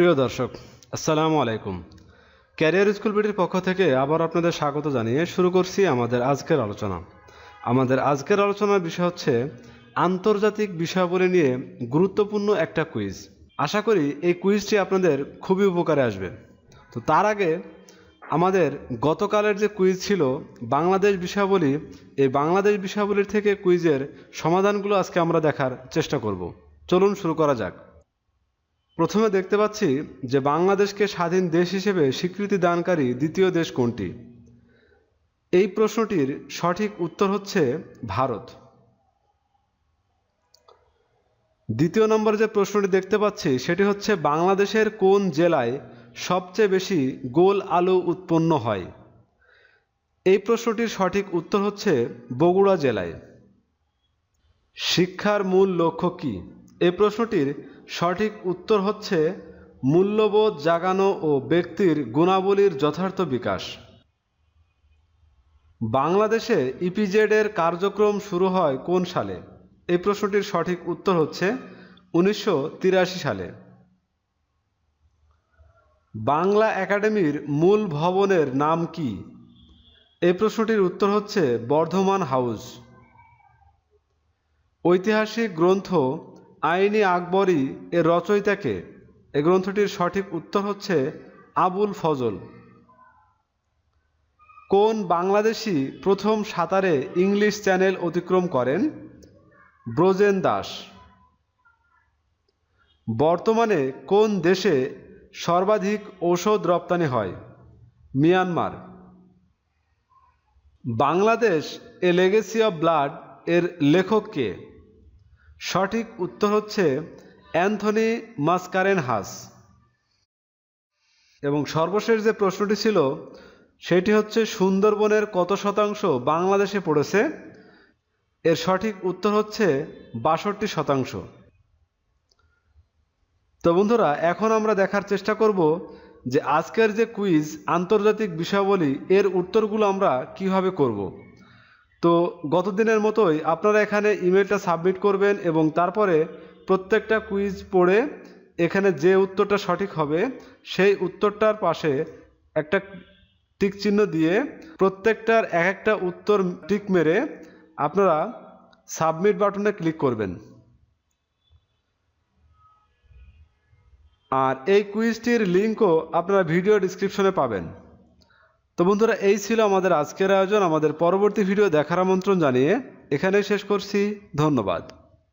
প্রিয় দর্শক, আসসালামু আলাইকুম। ক্যারিয়ার স্কুল বিটির পক্ষ থেকে আবার আপনাদের স্বাগত জানিয়ে শুরু করছি আমাদের আজকের আলোচনা। আমাদের আজকের আলোচনার বিষয় হচ্ছে আন্তর্জাতিক বিষয়াবলী নিয়ে গুরুত্বপূর্ণ একটা কুইজ আশা করি এই কুইজটি আপনাদের খুবই উপকারে আসবে। তো তার আগে আমাদের গতকালের যে কুইজ ছিল, বাংলাদেশ বিষয়াবলী, এই বাংলাদেশ বিষয়াবলীর থেকে কুইজের সমাধানগুলো আজকে আমরা দেখার চেষ্টা করব। চলুন শুরু করা যাক। প্রথমে দেখতে পাচ্ছি যে বাংলাদেশকে স্বাধীন দেশ হিসেবে স্বীকৃতি দানকারী দ্বিতীয় দেশ কোনটি? এই প্রশ্নটির সঠিক উত্তর হচ্ছে ভারত। দ্বিতীয় নম্বরে যে প্রশ্নটি দেখতে পাচ্ছি, সেটি হচ্ছে বাংলাদেশের কোন জেলায় সবচেয়ে বেশি গোল আলু উৎপন্ন হয়? এই প্রশ্নটির সঠিক উত্তর হচ্ছে বগুড়া জেলায়। শিক্ষার মূল লক্ষ্য কী? এই প্রশ্নটির সঠিক উত্তর হচ্ছে মূল্যবোধ জাগানো ও ব্যক্তির গুণাবলীর যথার্থ বিকাশ। বাংলাদেশে ইপিজেড এর কার্যক্রম শুরু হয় কোন সালে? এই প্রশ্নটির সঠিক উত্তর হচ্ছে উনিশশো তিরাশি সালে। বাংলা একাডেমির মূল ভবনের নাম কি? এই প্রশ্নটির উত্তর হচ্ছে বর্ধমান হাউস। ঐতিহাসিক গ্রন্থ আইনি আকবরী এর রচয়িতাকে। এ গ্রন্থটির সঠিক উত্তর হচ্ছে আবুল ফজল। কোন বাংলাদেশি প্রথম সাঁতারে ইংলিশ চ্যানেল অতিক্রম করেন? ব্রোজেন দাস। বর্তমানে কোন দেশে সর্বাধিক ঔষধ রপ্তানি হয়? Myanmar. Bangladesh a legacy of blood এর লেখক কে? সঠিক উত্তর হচ্ছে অ্যান্থনি মাসকারেন হাস এবং সর্বশেষ যে প্রশ্নটি ছিল, সেটি হচ্ছে সুন্দরবনের কত শতাংশ বাংলাদেশে পড়েছে? এর সঠিক উত্তর হচ্ছে বাষট্টি শতাংশ। তো বন্ধুরা, এখন আমরা দেখার চেষ্টা করব যে আজকের যে কুইজ আন্তর্জাতিক বিষয়াবলী, এর উত্তরগুলো আমরা কীভাবে করব। তো গত দিনের মতোই আপনারা এখানে ইমেলটা সাবমিট করবেন এবং তারপরে প্রত্যেকটা কুইজ পড়ে এখানে যে উত্তরটা সঠিক হবে, সেই উত্তরটার পাশে একটা টিক চিহ্ন দিয়ে প্রত্যেকটার এক একটা উত্তর টিক মেরে আপনারা সাবমিট বাটনে ক্লিক করবেন। আর এই কুইজটির লিঙ্কও আপনারা ভিডিও ডিসক্রিপশনে পাবেন। তো বন্ধুরা, এই ছিল আমাদের আজকের আয়োজন। আমাদের পরবর্তী ভিডিও দেখার আমন্ত্রণ জানিয়ে এখানে শেষ করছি। ধন্যবাদ।